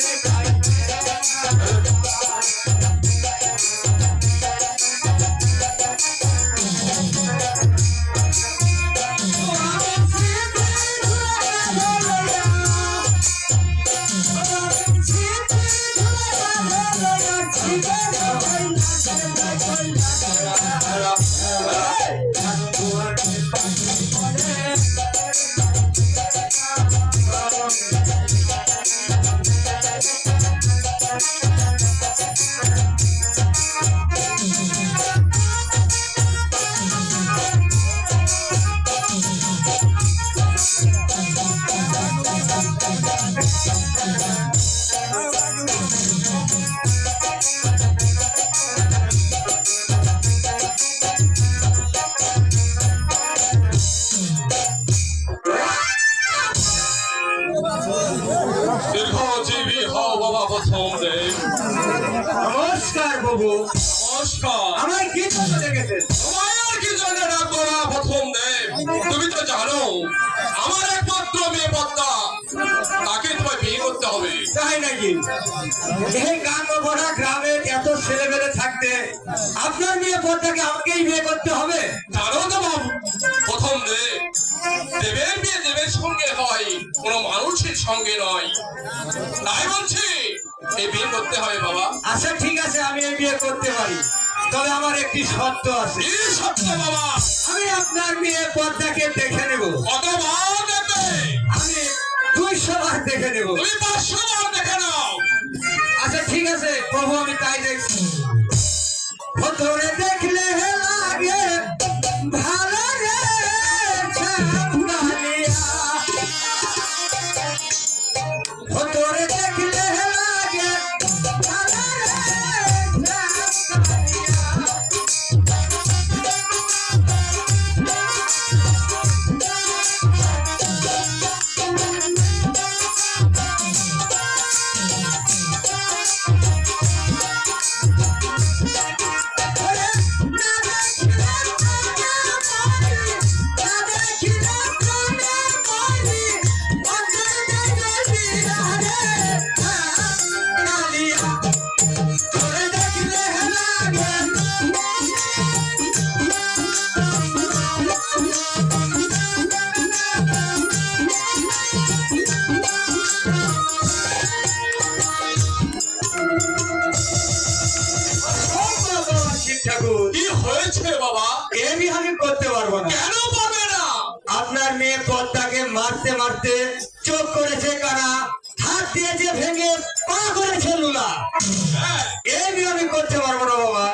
রে গাই দীর্ঘজীবী হও বাবা প্রথম দেব নমস্কার বাবু। নমস্কার। আমার কি জন্য ডেকেছেন তোমার কি জন্য ডাকবো না প্রথম দেব তুমি তো জানো আমার একমাত্র মেয়ে পদ্মা। তাকে তোমায় বিয়ে করতে হবে। তাই নাকি? এই গান ভরা গ্রামে এত ছেলেমেলে থাকতে আপনার মেয়ে পদ্মাকে আমাকেই বিয়ে করতে হবে? জানো সঙ্গে নয়। তাই বলছি এই বিয়ে করতে হবে বাবা। আচ্ছা ঠিক আছে আমি এই বিয়ে করতে পারি। তবে আমার একটি শর্ত আছে। সত্য বাবা? আমি আপনার মেয়ে পদ্মাকে দেখে নেব। দেখবে? আমি দুইশো বার দেখে নেব। তুমি পাঁচশো বার দেখে নাও। আচ্ছা ঠিক আছে প্রভু আমি তাই দেখছি। ভদ্রে দেখলে ¿Cuánto আপনার মেয়ে পদ্মাকে মারতে মারতে চোখ করেছে কানা। দিয়ে যে ভেঙে পা করে ফেলুলা হ্যাঁ। এই নিয়ে আমি করতে পারব না বাবা।